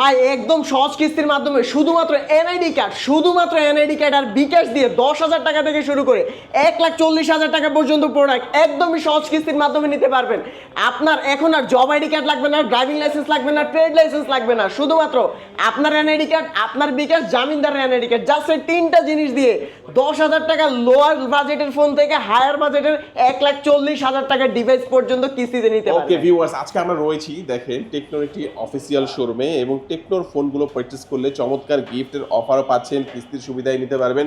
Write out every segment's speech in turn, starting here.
ভাই একদম সহজ কিস্তির মাধ্যমে শুধুমাত্র এনআইডি কার্ড শুধুমাত্র এনআইডি কার্ড আর বিকাশ দিয়ে দশ হাজার টাকা থেকে শুরু করে এক লাখ চল্লিশ হাজার টাকা পর্যন্ত প্রোডাক্ট একদমই সহজ কিস্তির মাধ্যমে নিতে পারবেন। আপনার এখন আর জব আইডি কার্ড লাগবে না ড্রাইভিং লাইসেন্স লাগবে না ট্রেড লাইসেন্স লাগবে না। শুধুমাত্র আপনার এনআইডি কার্ড আপনার বিকাশ জামিনদারের এনআইডি কার্ড জাস্ট এই তিনটা জিনিস দিয়ে দশ হাজার টাকা লোয়ার বাজেটের ফোন থেকে হায়ার বাজেটের এক লাখ চল্লিশ হাজার টাকার ডিভাইস পর্যন্ত কিস্তিতে নিতে ওকে পারবেন। ভিউয়ার্স আজকে আমরা রয়েছি দেখেন টেকনোলজি অফিসিয়াল শোরুমে এবং টেকনোর ফোনগুলো পারচেস করলে চমৎকার গিফটের অফারও পাচ্ছেন কিস্তির সুবিধায় নিতে পারবেন।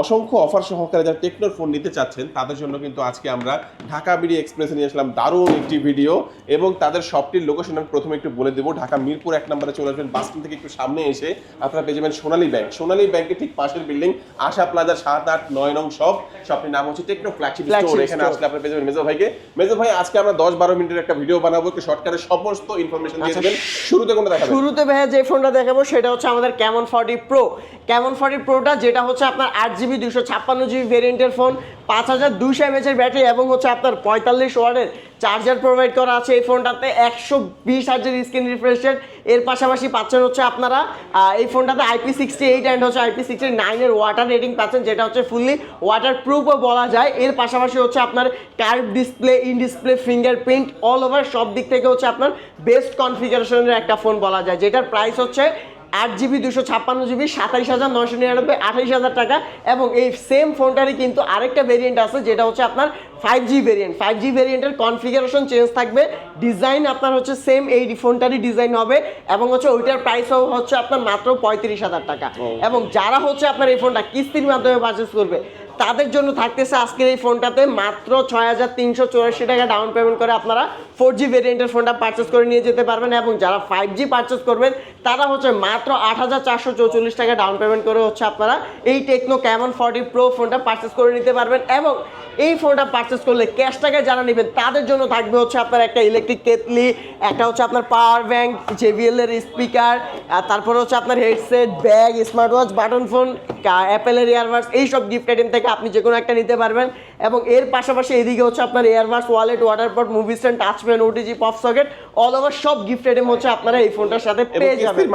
অসংখ্য অফার সহকারে যারা টেকনোর ফোন নিতে চাচ্ছেন তাদের জন্য কিন্তু আজকে আমরা ঢাকা বিডি এক্সপ্রেসে নিয়ে আসলাম দারুণ একটি ভিডিও এবং তাদের শপটির লোকেশন আমি প্রথমে একটু বলে দেবো। ঢাকা মিরপুর এক নম্বরে চলে আসবেন বাস স্ট্যান্ড থেকে একটু সামনে এসে আপনারা পেয়ে যাবেন সোনালী ব্যাংক সোনালী ব্যাংকের ঠিক পাশের বিল্ডিং আশা প্লাজা সাত আট নয় নং শপ শপটির নাম হচ্ছে টেকনো ফ্ল্যাগশিপ স্টোর এখানে আসলে আপনারা পেয়ে যাবেন মেজো ভাইকে। মেজো ভাই আজকে আমরা দশ বারো মিনিটের একটা ভিডিও বানাবো একটু শর্টকাটে সমস্ত ইনফরমেশন দিয়ে আচ্ছা, দেবেন। শুরুতে কোনো দেখাবেন? শুরুতে ভাইয়া যে ফোনটা দেখাবো সেটা হচ্ছে আমাদের Camon forty pro Camon forty প্রোটা যেটা হচ্ছে আপনার আট জিবি দুশো ছাপ্পান্ন জিবি ভেরিয়েন্টের ফোন পাঁচ হাজার দুশো এমএচের ব্যাটারি এবং হচ্ছে আপনার পঁয়তাল্লিশ ওয়ার্ডের চার্জার প্রোভাইড করা আছে এই ফোনটাতে, একশো বিশ হাজার স্ক্রিন রিফ্রেশ রেট এর পাশাপাশি পাচ্ছেন হচ্ছে আপনারা এই ফোনটাতে আইপি সিক্সটি এইট অ্যান্ড হচ্ছে আইপি সিক্সটি নাইনের ওয়াটার রেটিং পাচ্ছেন, যেটা হচ্ছে ফুললি ওয়াটার প্রুফও বলা যায়। এর পাশাপাশি হচ্ছে আপনার curve display in display fingerprint all over সব দিক থেকে হচ্ছে আপনার বেস্ট কনফিগারেশনের একটা ফোন বলা যায়, যেটার প্রাইস হচ্ছে আট জিবি দুশো ছাপ্পান্ন জিবি সাতাইশ হাজার নশো নিরানব্বই আঠাইশ হাজার টাকা। এবং এই সেম ফোনটারই কিন্তু আরেকটা ভেরিয়েন্ট আছে যেটা হচ্ছে আপনার five G variant five G ভেরিয়েন্টের কনফিগারেশন চেঞ্জ থাকবে। ডিজাইন আপনার হচ্ছে সেম এই ফোনটারই ডিজাইন হবে। এবং হচ্ছে ওইটার প্রাইস হচ্ছে আপনার মাত্র পঁয়ত্রিশ হাজার টাকা। এবং যারা হচ্ছে আপনার এই ফোনটা কিস্তির মাধ্যমে পারচেস করবে তাদের জন্য থাকতেছে আজকের এই ফোনটাতে মাত্র ছয় হাজার তিনশো চুরাশি টাকা ডাউন পেমেন্ট করে আপনারা ফোর জি ভেরিয়েন্টের ফোনটা পারচেস করে নিয়ে যেতে পারবেন এবং যারা ফাইভ জি পারচেস করবেন, তারা হচ্ছে মাত্র আট হাজার চারশো চৌচল্লিশ টাকা ডাউন পেমেন্ট করে হচ্ছে আপনারা এই টেকনো ক্যামন ফর্টি প্রো ফোনটা পারচেস করে নিতে পারবেন এবং এই ফোনটা পারচেস করলে ক্যাশ টাকায় যারা নেবেন, তাদের জন্য থাকবে হচ্ছে আপনার একটা ইলেকট্রিক কেতলি, একটা হচ্ছে আপনার পাওয়ার ব্যাঙ্ক জেবিএল এর স্পিকার তারপরে হচ্ছে আপনার headset bag smart watch button phone অ্যাপেলের ইয়ারবাডস এইসব গিফট আইটেম থেকে আপনি যে কোনো একটা নিতে পারবেন। এবং এর পাশাপাশি এদিকে হচ্ছে আপনার earbuds wallet water pot movie stand touch pen OTG pop socket all over সব গিফট আইটেম হচ্ছে আপনারা এই ফোনটার সাথে পেয়ে যাবেন।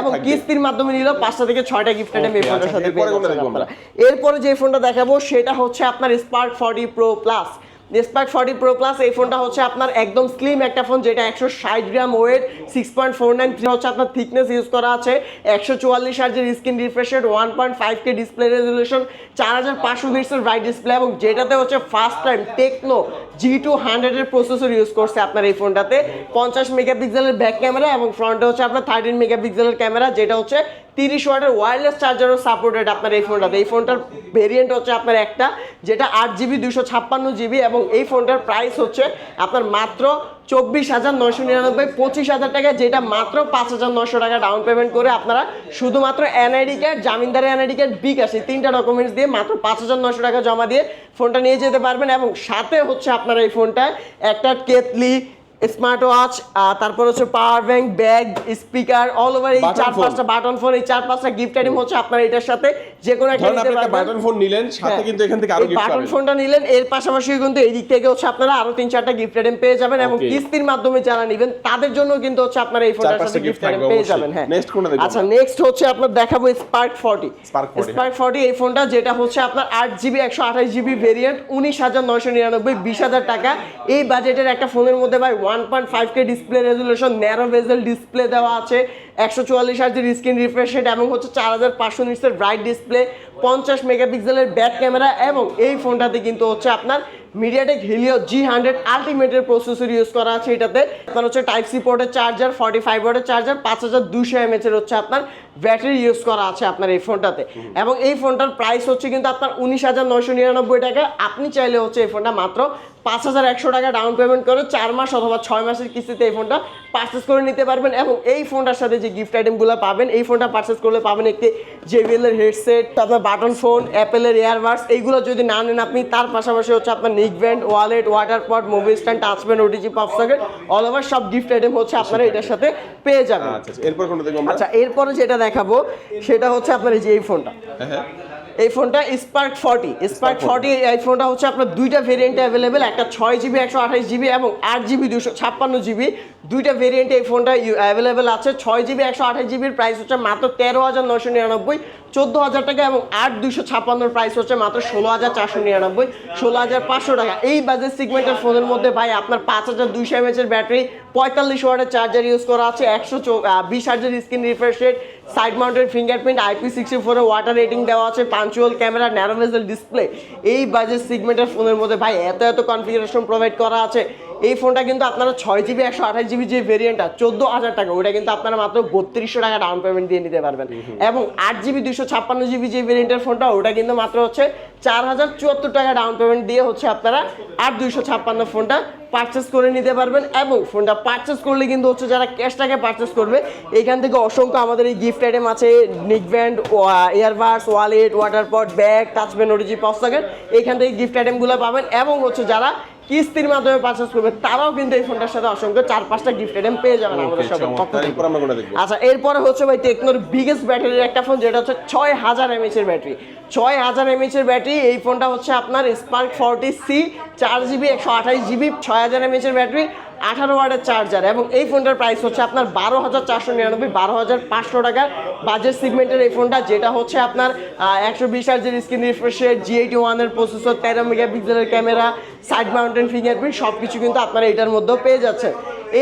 এবং কিস্তির মাধ্যমে নিলেও পাঁচটা থেকে ছয়টা গিফট আইটেম এই ফোনটার আচ্ছা, সাথে পেয়ে আপনারা। এরপরে যে ফোনটা দেখাবো সেটা হচ্ছে আপনার Spark forty pro plus Spark forty pro plus এই ফোনটা হচ্ছে আপনার একদম স্লিম একটা ফোন যেটা একশো ষাট gram weight six point four nine হচ্ছে আপনার থিকনেস ইউজ করা আছে, একশো চুয়াল্লিশ হার্জের screen refresh rate one point five K display resolution চার হাজার পাঁচশো বিটসের ব্রাইট ডিসপ্লে এবং যেটাতে হচ্ছে first time Tecno G two হান্ড্রেডের প্রসেসর ইউজ করছে আপনার এই ফোনটাতে, পঞ্চাশ মেগাপিক্সেলের ব্যাক ক্যামেরা এবং ফ্রন্টে হচ্ছে আপনার থার্টিন মেগাপিক্সেলের ক্যামেরা যেটা হচ্ছে তিরিশ ওয়াটের ওয়্যারলেস চার্জারও সাপোর্টেড আপনার এই ফোনটাতে এই ফোনটার ভেরিয়েন্ট হচ্ছে আপনার একটা, যেটা আট জিবি দুশো ছাপ্পান্ন জিবি এবং এই ফোনটার প্রাইস হচ্ছে আপনার মাত্র চব্বিশ হাজার নয়শো নিরানব্বই, পঁচিশ হাজার টাকা, যেটা মাত্র পাঁচ হাজার নশো টাকা ডাউন পেমেন্ট করে আপনারা শুধুমাত্র এনআইডি কার্ড জামিনদারি এনআইডি কার্ড বিকাশ, এই তিনটা ডকুমেন্টস দিয়ে মাত্র পাঁচ হাজার নশো টাকা জমা দিয়ে ফোনটা নিয়ে যেতে পারবেন এবং সাথে হচ্ছে আপনার এই ফোনটায় একটা কেতলি স্মার্ট ওয়াচ তারপর হচ্ছে power bank bag speaker all over এই চার পাঁচটা বাটন ফোন এই চার পাঁচটা গিফট আইটেম হচ্ছে আপনার এটার সাথে। যে কোনো একটা ধরেন আপনি একটা বাটন ফোন নিলেন সাথে হ্যাঁ। কিন্তু এখান থেকে আরও গিফট বাটন ফোনটা নিলেন এর পাশাপাশি কিন্তু এই দিক থেকে হচ্ছে আপনারা আরও তিন চারটা গিফট আইটেম পেয়ে যাবেন এবং কিস্তির মাধ্যমে যারা নেবেন তাদের জন্য কিন্তু হচ্ছে আপনারা এই ফোনটার সাথে গিফট আইটেম পেয়ে যাবেন হ্যাঁ। Next কোনটা দেখব? আচ্ছা নেক্সট হচ্ছে আপনার দেখাবো Spark forty Spark 40, Spark forty এই ফোনটা যেটা হচ্ছে আপনার আট জিবি একশো আঠাশ জিবি ভেরিয়েন্ট উনিশ হাজার নয়শো নিরানব্বই বিশ হাজার টাকা। এই বাজেটের একটা ফোনের মধ্যে ভাই one point five K display resolution narrow bezel display দেওয়া আছে একশো চুয়াল্লিশ হাজার স্ক্রিন রিফ্রেশ রেট এবং হচ্ছে চার হাজার পাঁচশো নিটসের ব্রাইট ডিসপ্লে পঞ্চাশ মেগাপিক্সেলের ব্যাক ক্যামেরা এবং এই ফোনটাতে কিন্তু হচ্ছে আপনার মিডিয়াটেক হিলিও জি হান্ড্রেড আলটিমেটের প্রসেসর ইউজ করা আছে এটাতে। আপনার হচ্ছে টাইপ সি পোর্টের চার্জার ফর্টি ফাইভ ওয়াটের চার্জার পাঁচ হাজার দুশো এমএচ এর হচ্ছে আপনার ব্যাটারি ইউজ করা আছে আপনার এই ফোনটাতে এবং এই ফোনটার প্রাইস হচ্ছে কিন্তু আপনার উনিশ হাজার নয়শো নিরানব্বই টাকা। আপনি চাইলে হচ্ছে এই ফোনটা মাত্র পাঁচ হাজার একশো টাকা ডাউন পেমেন্ট করে চার মাস অথবা ছয় মাসের কিস্তিতে এই ফোনটা পারচেস করে নিতে পারবেন এবং এই ফোনটার সাথে যে গিফট আইটেমগুলো পাবেন এই ফোনটা পারচেস করলে পাবেন একটি জেবিএল এর হেডসেট তারপর বাটন ফোন অ্যাপেলের এয়ারবাডস এইগুলো যদি না নেন আপনি তার পাশাপাশি হচ্ছে আপনার neck band wallet water pot mobile stand touch touch pen OTG pop socket all over সব গিফট আইটেম হচ্ছে আপনারা এটার সাথে পেয়ে যাবেন। আচ্ছা আচ্ছা এরপর আচ্ছা এরপরে যেটা দেখাবো সেটা হচ্ছে আপনার এই যে এই ফোনটা হ্যাঁ হ্যাঁ। এই ফোনটা স্পার্ক ফর্টি স্পার্ক ফর্টি এই ফোনটা হচ্ছে আপনার দুইটা ভেরিয়েন্টে অ্যাভেলেবেল একটা ছয় জিবি একশো আঠাশ জিবি এবং আট জিবি দুশো ছাপ্পান্ন জিবি দুইটা ভেরিয়েন্টে এই ফোনটা অ্যাভেলেবেল আছে। ছয় জিবি একশো আঠাশ জিবির প্রাইস হচ্ছে মাত্র তেরো হাজার নশো নিরানব্বই। চোদ্দ হাজার টাকা এবং আট দুইশো ছাপ্পান্নর প্রাইস হচ্ছে মাত্র ষোলো হাজার চারশো নিরানব্বই। ষোলো হাজার পাঁচশো টাকা। এই বাজেট সিগমেন্টের ফোনের মধ্যে ভাই আপনার পাঁচ হাজার দুইশো এমএচের ব্যাটারি পঁয়তাল্লিশ ওয়াটের চার্জার ইউজ করা আছে, একশো বিশ হাজার screen refresh rate side mounted fingerprint IP sixty ফোরে ওয়াটার রেটিং দেওয়া আছে পাঞ্চুয়াল ক্যামেরা ন্যারোভেজাল ডিসপ্লে এই বাজেট সিগমেন্টের ফোনের মধ্যে ভাই এত এত কনফিগারেশন প্রোভাইড করা আছে। এই ফোনটা কিন্তু আপনারা ছয় জিবি একশো আঠাশ জিবি যে ভেরিয়েন্টটা চোদ্দ হাজার টাকা ওটা কিন্তু আপনারা মাত্র বত্রিশশো টাকা ডাউন পেমেন্ট দিয়ে নিতে পারবেন। এবং আট জিবি দুশো ছাপ্পান্ন জিবি যে ভেরিয়েন্টের ফোনটা ওটা কিন্তু মাত্র হচ্ছে চার হাজার চুয়াত্তর টাকা ডাউন পেমেন্ট দিয়ে হচ্ছে আপনারা আট দুইশো ছাপ্পান্ন ফোনটা পারচেস করে নিতে পারবেন। এবং ফোনটা পারচেস করলে কিন্তু হচ্ছে যারা ক্যাশ টাকা পারচেস করবে এখান থেকে অসংখ্য আমাদের এই গিফট আইটেম আছে neck band earbuds wallet water pot bag touch pen OTG power socket এখান থেকে গিফট আইটেমগুলো পাবেন। এবং হচ্ছে যারা কিস্তির মাধ্যমে পারচেস করবে তারাও কিন্তু এই ফোনটার সাথে অসংখ্য চার পাঁচটা গিফট আইটেম পেয়ে যাবেন আমাদের সব আচ্ছা এরপরে হচ্ছে ভাই টেকনোর বিগেস্ট ব্যাটারির একটা ফোন যেটা হচ্ছে ছয় হাজার এমএচ এর ব্যাটারি ছয় হাজার এমএচ এর ব্যাটারি এই ফোনটা হচ্ছে আপনার স্পার্ক ফর্টি সি চার জিবি একশো আঠাশ জিবি ছয় হাজার এমএচ এর ব্যাটারি আঠারো ওয়ার্ডের চার্জার এবং এই ফোনটার প্রাইস হচ্ছে আপনার বারো হাজার চারশো নিরানব্বই, বারো হাজার পাঁচশো টাকার বাজেট সিগমেন্টের এই ফোনটা, যেটা হচ্ছে আপনার একশো বিশ হাজার স্ক্রিন রিফ্রেশের জি এইটি ওয়ানের প্রসেসর তেরো মেগা পিক্সেলের ক্যামেরা সাইড মাউন্টেন ফিঙ্গারপ্রিন্ট সব কিছু কিন্তু আপনারা এটার মধ্যেও পেয়ে যাচ্ছে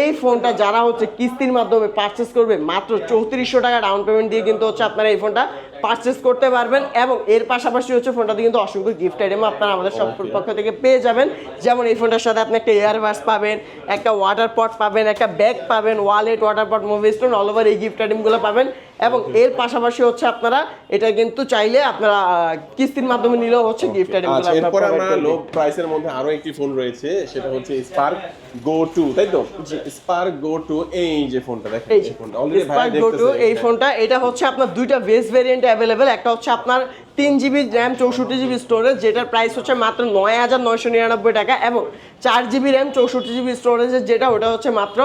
এই ফোনটা যারা হচ্ছে কিস্তির মাধ্যমে পারচেস করবে মাত্র চৌত্রিশশো টাকা ডাউন পেমেন্ট দিয়ে কিন্তু হচ্ছে আপনারা এই ফোনটা পারচেস করতে পারবেন এবং এর পাশাপাশি হচ্ছে ফোনটাতে কিন্তু অসংখ্য গিফট আইটেম আপনারা আমাদের সব পক্ষ থেকে পেয়ে যাবেন। যেমন এই ফোনটার সাথে আপনি একটা এয়ারবাস পাবেন একটা ওয়াটার পট পাবেন একটা ব্যাগ পাবেন wallet water pot movie stone all over এই গিফট আইটেমগুলো পাবেন এবং এর পাশাপাশি হচ্ছে আপনারা এটা কিন্তু চাইলে আপনারা কিস্তির মাধ্যমে নিলেও হচ্ছে গিফট আইটেমগুলো আচ্ছা এরপর আমরা লো প্রাইসের মধ্যে আরও একটি ফোন রয়েছে সেটা হচ্ছে স্পার্ক গো টু তাই তো? স্পার্ক গো টু এই যে ফোনটা দেখেন এই ফোনটা অলরেডি ভাই স্পার্ক গো টু এই ফোনটা এটা হচ্ছে আপনার দুইটা বেস ভেরিয়েন্ট অ্যাভেলেবেল একটা হচ্ছে আপনার তিন জিবি র্যাম চৌষট্টি জিবি স্টোরেজ যেটার প্রাইস হচ্ছে মাত্র নয় হাজার নয়শো নিরানব্বই টাকা এবং চার জিবি র্যাম চৌষট্টি জিবি স্টোরেজের যেটা ওটা হচ্ছে মাত্র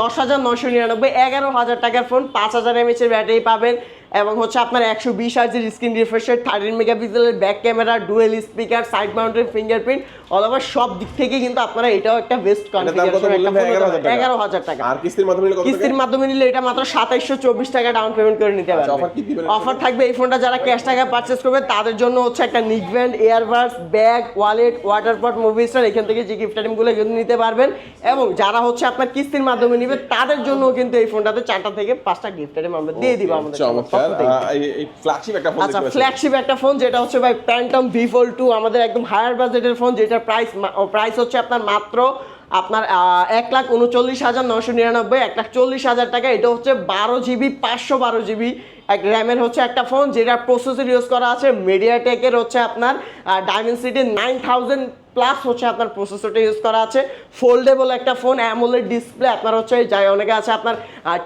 দশ হাজার নয়শো নিরানব্বই এগারো হাজার টাকার ফোন পাঁচ হাজার এমএচের ব্যাটারি পাবেন। এবং হচ্ছে আপনার একশো বিশ হাজার স্ক্রিন রিফ্রেশের থার্টিন মেগাপিক্সেলের back camera dual speaker side mounted fingerprint all over সব দিক থেকে কিন্তু আপনারা এটাও একটা বেস্ট এটার দাম কত বললেন ভাই? 11,000 টাকা। এগারো হাজার টাকা আর কিস্তির মাধ্যমে নিলে কিস্তির মাধ্যমে নিলে এটা মাত্র সাতাইশশো চব্বিশ টাকা ডাউন পেমেন্ট করে নিতে আচ্ছা, কি দিবেন? অফার থাকবে এই ফোনটা যারা ক্যাশ টাকা পারচেস করবে তাদের জন্য হচ্ছে একটা neck band earbuds bag wallet water pot movie star এখান থেকে যে গিফট আইটেমগুলো কিন্তু নিতে পারবেন এবং যারা হচ্ছে আপনার কিস্তির মাধ্যমে নিবে তাদের জন্য কিন্তু এই ফোনটাতে চারটা থেকে পাঁচটা গিফট আইটেম আমরা দিয়ে দিব আমাদের এই- এই ফ্ল্যাগশিপ একটা ফোন আচ্ছা ফ্ল্যাগশিপ একটা ফোন যেটা হচ্ছে ভাই প্যান্টম ভি ফোল টু আমাদের একদম হায়ার বাজেটের ফোন যেটার প্রাইস প্রাইস হচ্ছে আপনার মাত্র আপনার আহ, এক লাখ উনচল্লিশ হাজার নশো নিরানব্বই এক লাখ চল্লিশ হাজার টাকা এটা হচ্ছে বারো জিবি পাঁচশো বারো জিবি এক র্যামের হচ্ছে একটা ফোন যেটার প্রসেসর ইউজ করা আছে মিডিয়াটেকের হচ্ছে আপনার ডায়মন্ড নাইন থাউজেন্ড প্লাস হচ্ছে আপনার প্রসেসরটা ইউজ করা আছে। ফোল্ডেবল একটা ফোন অ্যামোলেড ডিসপ্লে আপনার হচ্ছে যাই অনেকে আছে আপনার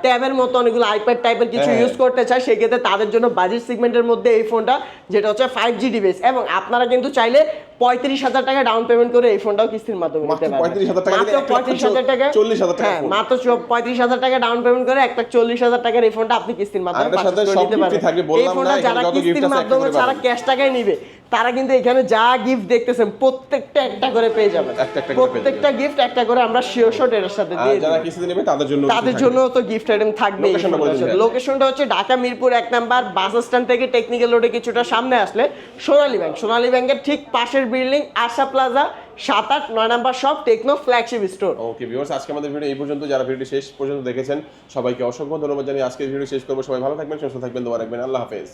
ট্যাবের মতো অনেকগুলো আইপ্যাড টাইপের কিছু হ্যাঁ। ইউজ করতে চায় সেক্ষেত্রে তাদের জন্য বাজেট সিগমেন্টের মধ্যে এই ফোনটা যেটা হচ্ছে ফাইভ জি ডিভাইস এবং আপনারা কিন্তু চাইলে পঁয়ত্রিশ হাজার টাকা ডাউন পেমেন্ট করে এই ফোনটাও কিস্তির মাধ্যমে মাত্র নিতে পারবেন। 35,000 টাকা মাত্র দিলে এক লাখ পঁয়ত্রিশ হাজার টাকা চল্লিশ হাজার টাকা হ্যাঁ মাত্র পঁয়ত্রিশ হাজার টাকা ডাউন পেমেন্ট করে একটা চল্লিশ হাজার টাকার এই ফোনটা আপনি কিস্তির মাধ্যমে নিতে থাকবে, এই ফোনটা যারা কিস্তির মাধ্যমে ক্যাশ টাকায় নিবে। তারা কিন্তু এখানে যা গিফট দেখতেছেন প্রত্যেকটা একটা করে পেয়ে যাবেন। প্রত্যেকটা গিফট একটা করে আমরা শিওর শট এর সাথে দিয়ে যারা কিস্তিতে নেবে তাদের জন্য তাদের জন্য তো গিফট আইটেম থাকবে লোকেশনটা হচ্ছে ঢাকা মিরপুর এক নাম্বার বাস স্ট্যান্ড থেকে টেকনিক্যাল রোডে কিছুটা সামনে আসলে সোনালী ব্যাংক সোনালী ব্যাংকের ঠিক পাশের বিল্ডিং আশা প্লাজা সাত আট, নয় নাম্বার সব Tecno flagship store okay viewers আজকে আমাদের ভিডিও এই পর্যন্ত। যারা ভিডিও শেষ পর্যন্ত দেখেছেন, সবাইকে অসংখ্য ধন্যবাদ জানিয়ে আজকে ভিডিও শেষ করব। সবাই ভালো থাকবেন, সুস্থ থাকবেন, দোয়া রাখবেন। আল্লাহ হাফেজ।